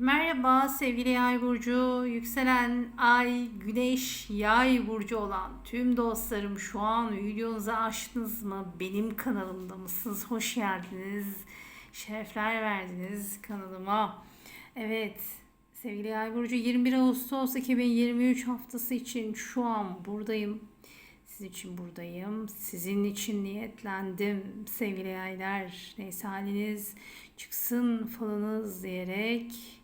Merhaba sevgili yay burcu, yükselen ay, güneş, yay burcu olan tüm dostlarım şu an videonuzu açtınız mı? Benim kanalımda mısınız? Hoş geldiniz. Şerefler verdiniz kanalıma. Evet sevgili yay burcu 21 Ağustos 2023 haftası için şu an buradayım. Sizin için buradayım. Sizin için niyetlendim sevgili yaylar. Neyse haliniz çıksın falınız diyerek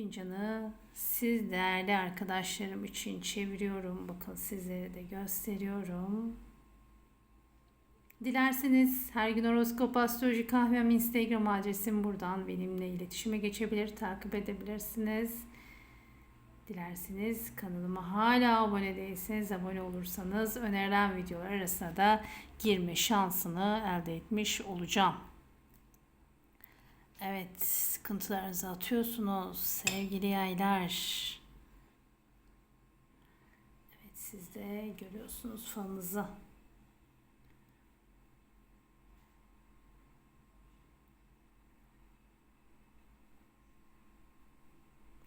fincanı siz değerli arkadaşlarım için çeviriyorum. Bakın sizlere de gösteriyorum. Dilerseniz her gün horoskop astroloji kahvem instagram adresim buradan benimle iletişime geçebilir, takip edebilirsiniz. Dilerseniz kanalıma hala abone değilseniz abone olursanız önerilen videolar arasına da girme şansını elde etmiş olacağım. Evet, sıkıntılarınızı atıyorsunuz sevgili yaylar. Evet, siz de görüyorsunuz falınızı.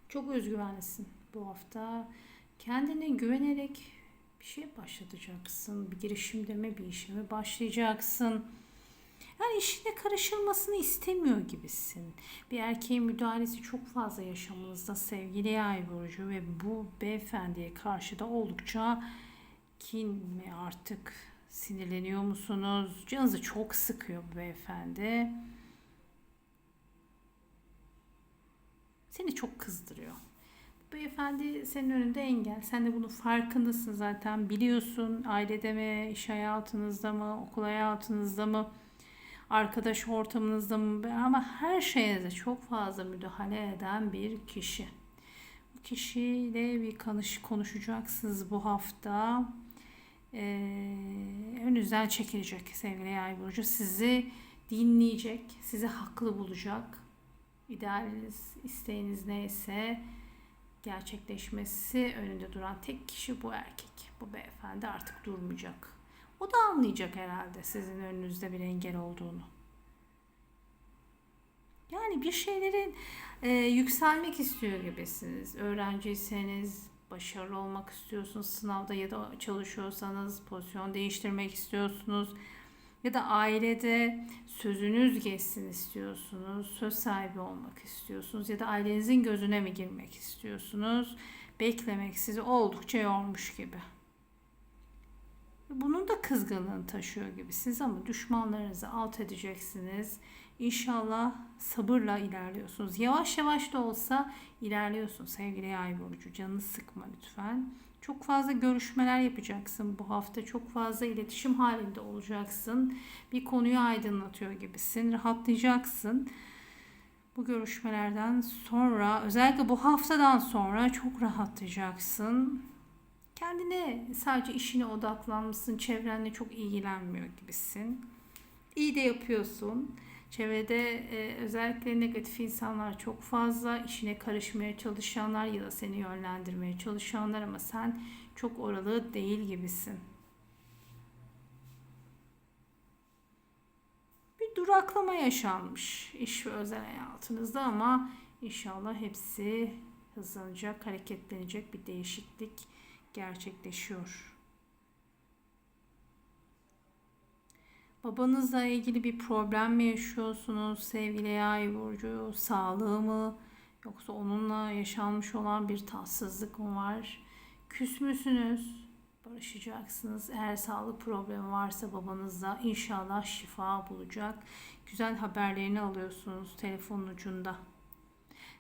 Çok özgüvenlisin bu hafta. Kendine güvenerek bir şey başlatacaksın. Bir girişimde mi, bir işe mi başlayacaksın. Yani işine karışılmasını istemiyor gibisin. Bir erkeğin müdahalesi çok fazla yaşamınızda sevgili yay burcu ve bu beyefendiye karşı da oldukça kin mi artık sinirleniyor musunuz? Canınızı çok sıkıyor bu beyefendi. Seni çok kızdırıyor. Beyefendi senin önünde engel. Sen de bunun farkındasın zaten. Biliyorsun ailede mi, iş hayatınızda mı, okul hayatınızda mı, arkadaş ortamınızda mı ama her şeyinize çok fazla müdahale eden bir kişi. Bu kişiyle bir konuş, konuşacaksınız bu hafta. Ee, önünüzden çekilecek sevgili yay burcu. Sizi dinleyecek, sizi haklı bulacak idealiniz, isteğiniz neyse gerçekleşmesi önünde duran tek kişi bu erkek. Bu beyefendi artık durmayacak. O da anlayacak herhalde sizin önünüzde bir engel olduğunu. Yani bir şeylerin e, yükselmek istiyor gibisiniz. Öğrenciyseniz, başarılı olmak istiyorsunuz sınavda ya da çalışıyorsanız pozisyon değiştirmek istiyorsunuz ya da ailede sözünüz geçsin istiyorsunuz, söz sahibi olmak istiyorsunuz ya da ailenizin gözüne mi girmek istiyorsunuz? Beklemek sizi oldukça yormuş gibi. Bunun da kızgınlığını taşıyor gibisiniz ama düşmanlarınızı alt edeceksiniz. İnşallah sabırla ilerliyorsunuz. Yavaş yavaş da olsa ilerliyorsun sevgili yay burcu. Canını sıkma lütfen. Çok fazla görüşmeler yapacaksın bu hafta. Çok fazla iletişim halinde olacaksın. Bir konuyu aydınlatıyor gibisin. Rahatlayacaksın. Bu görüşmelerden sonra özellikle bu haftadan sonra çok rahatlayacaksın. Kendine sadece işine odaklanmışsın. Çevrenle çok ilgilenmiyor gibisin. İyi de yapıyorsun. Çevrede e, özellikle negatif insanlar çok fazla. işine karışmaya çalışanlar ya da seni yönlendirmeye çalışanlar ama sen çok oralı değil gibisin. Bir duraklama yaşanmış iş ve özel hayatınızda ama inşallah hepsi hızlanacak, hareketlenecek bir değişiklik gerçekleşiyor. Babanızla ilgili bir problem mi yaşıyorsunuz sevgili yay burcu? Sağlığı mı? Yoksa onunla yaşanmış olan bir tatsızlık mı var? Küs müsünüz? Barışacaksınız. Eğer sağlık problemi varsa babanızla inşallah şifa bulacak. Güzel haberlerini alıyorsunuz telefonun ucunda.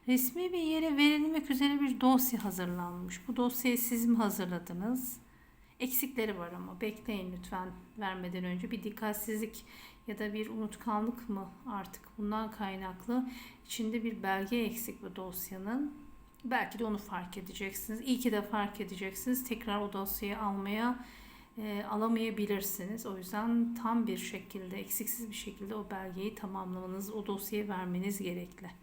Resmi bir yere verilmek üzere bir dosya hazırlanmış. Bu dosyayı siz mi hazırladınız? Eksikleri var ama bekleyin lütfen vermeden önce bir dikkatsizlik ya da bir unutkanlık mı artık bundan kaynaklı içinde bir belge eksik bu dosyanın. Belki de onu fark edeceksiniz. İyi ki de fark edeceksiniz. Tekrar o dosyayı almaya e, alamayabilirsiniz. O yüzden tam bir şekilde, eksiksiz bir şekilde o belgeyi tamamlamanız, o dosyayı vermeniz gerekli.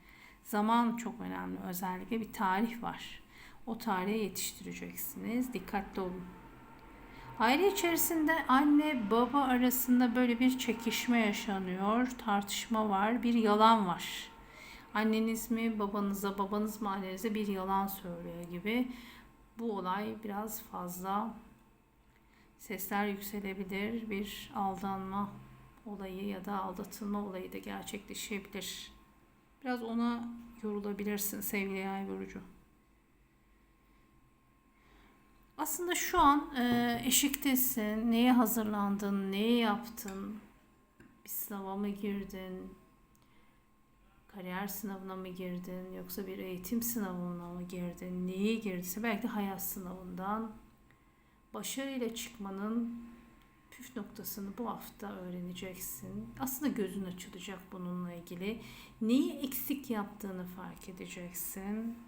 Zaman çok önemli. Özellikle bir tarih var. O tarihe yetiştireceksiniz. Dikkatli olun. Aile içerisinde anne baba arasında böyle bir çekişme yaşanıyor, tartışma var, bir yalan var. Anneniz mi babanıza, babanız mı annenize bir yalan söylüyor gibi. Bu olay biraz fazla sesler yükselebilir. Bir aldanma olayı ya da aldatılma olayı da gerçekleşebilir. Biraz ona yorulabilirsin sevgili yay burcu. Aslında şu an e, eşiktesin. Neye hazırlandın? Neye yaptın? Bir sınava mı girdin? Kariyer sınavına mı girdin? Yoksa bir eğitim sınavına mı girdin? Neye girdiyse belki de hayat sınavından başarıyla çıkmanın püf noktasını bu hafta öğreneceksin. Aslında gözün açılacak bununla ilgili. Neyi eksik yaptığını fark edeceksin.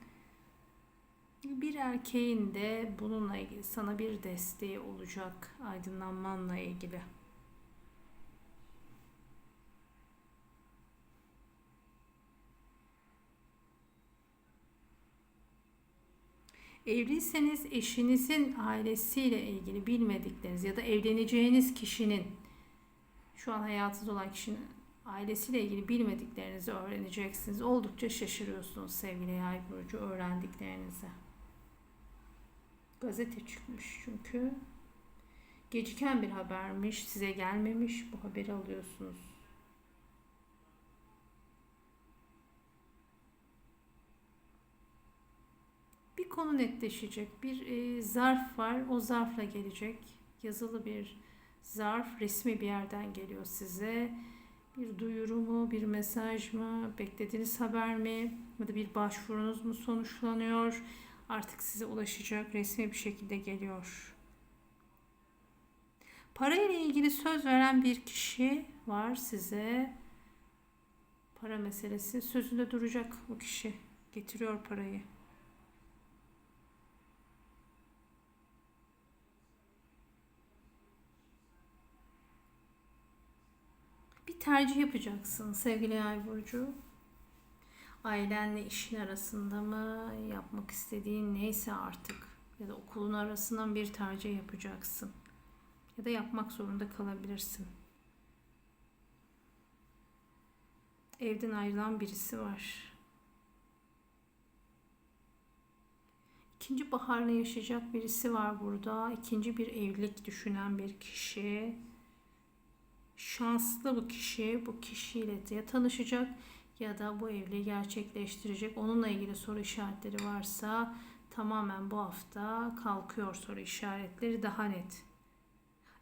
Bir erkeğin de bununla ilgili sana bir desteği olacak aydınlanmanla ilgili. Evliyseniz eşinizin ailesiyle ilgili bilmedikleriniz ya da evleneceğiniz kişinin şu an hayatınızda olan kişinin ailesiyle ilgili bilmediklerinizi öğreneceksiniz. Oldukça şaşırıyorsunuz sevgili yay burcu öğrendiklerinizi. Gazete çıkmış çünkü. Geciken bir habermiş, size gelmemiş. Bu haberi alıyorsunuz. Konu netleşecek. Bir e, zarf var. O zarfla gelecek. Yazılı bir zarf, resmi bir yerden geliyor size. Bir duyuru mu, bir mesaj mı, beklediğiniz haber mi ya da bir başvurunuz mu sonuçlanıyor? Artık size ulaşacak, resmi bir şekilde geliyor. Para ile ilgili söz veren bir kişi var size. Para meselesi sözünde duracak bu kişi. Getiriyor parayı. Tercih yapacaksın sevgili Yay burcu. Ailenle işin arasında mı yapmak istediğin neyse artık ya da okulun arasından bir tercih yapacaksın. Ya da yapmak zorunda kalabilirsin. Evden ayrılan birisi var. İkinci baharını yaşayacak birisi var burada. İkinci bir evlilik düşünen bir kişi. Şanslı bu kişi bu kişiyle ya tanışacak ya da bu evliliği gerçekleştirecek. Onunla ilgili soru işaretleri varsa tamamen bu hafta kalkıyor soru işaretleri daha net.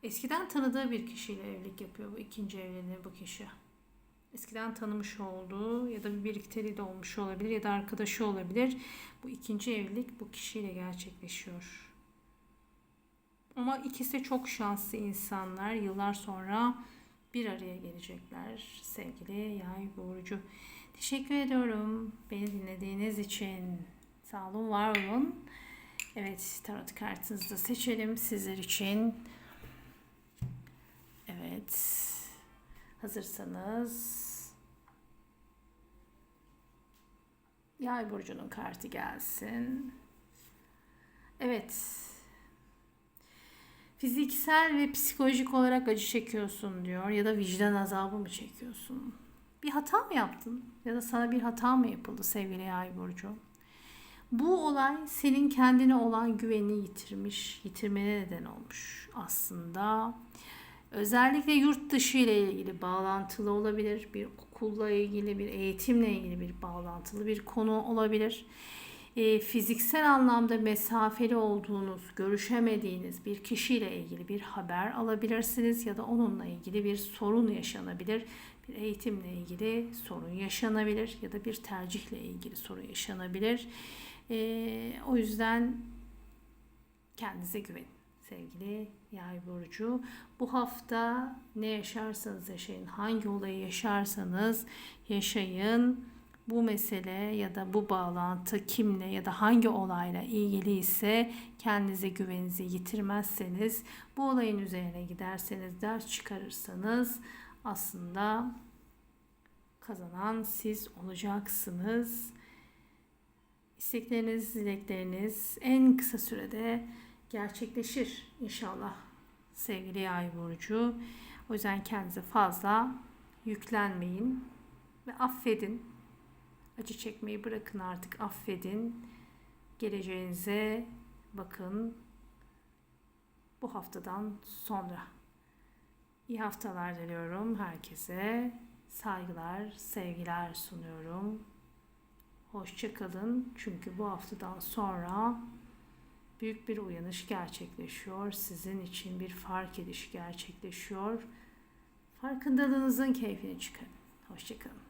Eskiden tanıdığı bir kişiyle evlilik yapıyor bu ikinci evliliği bu kişi. Eskiden tanımış olduğu ya da bir birlikteliği de olmuş olabilir ya da arkadaşı olabilir. Bu ikinci evlilik bu kişiyle gerçekleşiyor. Ama ikisi çok şanslı insanlar. Yıllar sonra bir araya gelecekler sevgili yay burcu. Teşekkür ediyorum beni dinlediğiniz için. Sağ olun, var olun. Evet, tarot kartınızı da seçelim sizler için. Evet. Hazırsanız Yay burcunun kartı gelsin. Evet. Fiziksel ve psikolojik olarak acı çekiyorsun diyor ya da vicdan azabı mı çekiyorsun? Bir hata mı yaptın ya da sana bir hata mı yapıldı sevgili Yay burcu? Bu olay senin kendine olan güvenini yitirmiş, yitirmene neden olmuş aslında. Özellikle yurt dışı ile ilgili bağlantılı olabilir. Bir okulla ilgili, bir eğitimle ilgili bir bağlantılı bir konu olabilir. E, fiziksel anlamda mesafeli olduğunuz, görüşemediğiniz bir kişiyle ilgili bir haber alabilirsiniz ya da onunla ilgili bir sorun yaşanabilir. Bir eğitimle ilgili sorun yaşanabilir ya da bir tercihle ilgili sorun yaşanabilir. E, o yüzden kendinize güvenin sevgili yay burcu. Bu hafta ne yaşarsanız yaşayın, hangi olayı yaşarsanız yaşayın. Bu mesele ya da bu bağlantı kimle ya da hangi olayla ilgili ise kendinize güveninizi yitirmezseniz, bu olayın üzerine giderseniz, ders çıkarırsanız aslında kazanan siz olacaksınız. İstekleriniz, dilekleriniz en kısa sürede gerçekleşir inşallah sevgili yay burcu. O yüzden kendinize fazla yüklenmeyin ve affedin. Acı çekmeyi bırakın artık affedin. Geleceğinize bakın bu haftadan sonra. İyi haftalar diliyorum herkese. Saygılar, sevgiler sunuyorum. Hoşçakalın çünkü bu haftadan sonra büyük bir uyanış gerçekleşiyor. Sizin için bir fark ediş gerçekleşiyor. Farkındalığınızın keyfini çıkarın. Hoşçakalın.